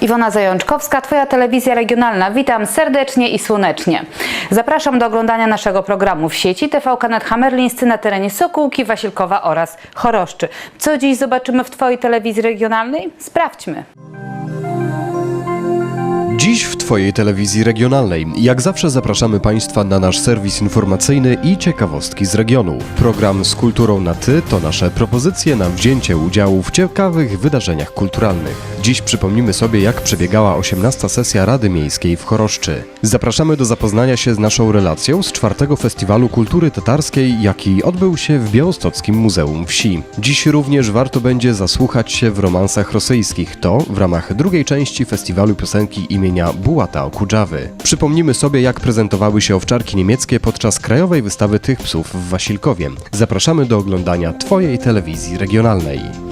Iwona Zajączkowska, Twoja telewizja regionalna. Witam serdecznie i słonecznie. Zapraszam do oglądania naszego programu w sieci TVK Hamerlińscy na terenie Sokółki, Wasilkowa oraz Choroszczy. Co dziś zobaczymy w Twojej telewizji regionalnej? Sprawdźmy. Dziś w Twojej telewizji regionalnej, jak zawsze zapraszamy Państwa na nasz serwis informacyjny i ciekawostki z regionu. Program z kulturą na Ty to nasze propozycje na wzięcie udziału w ciekawych wydarzeniach kulturalnych. Dziś przypomnimy sobie, jak przebiegała 18. sesja Rady Miejskiej w Choroszczy. Zapraszamy do zapoznania się z naszą relacją z czwartego Festiwalu Kultury Tatarskiej, jaki odbył się w Białostockim Muzeum Wsi. Dziś również warto będzie zasłuchać się w romansach rosyjskich, to w ramach drugiej części Festiwalu Piosenki imienia Bułata Okudżawy. Przypomnimy sobie, jak prezentowały się owczarki niemieckie podczas krajowej wystawy tych psów w Wasilkowie. Zapraszamy do oglądania Twojej telewizji regionalnej.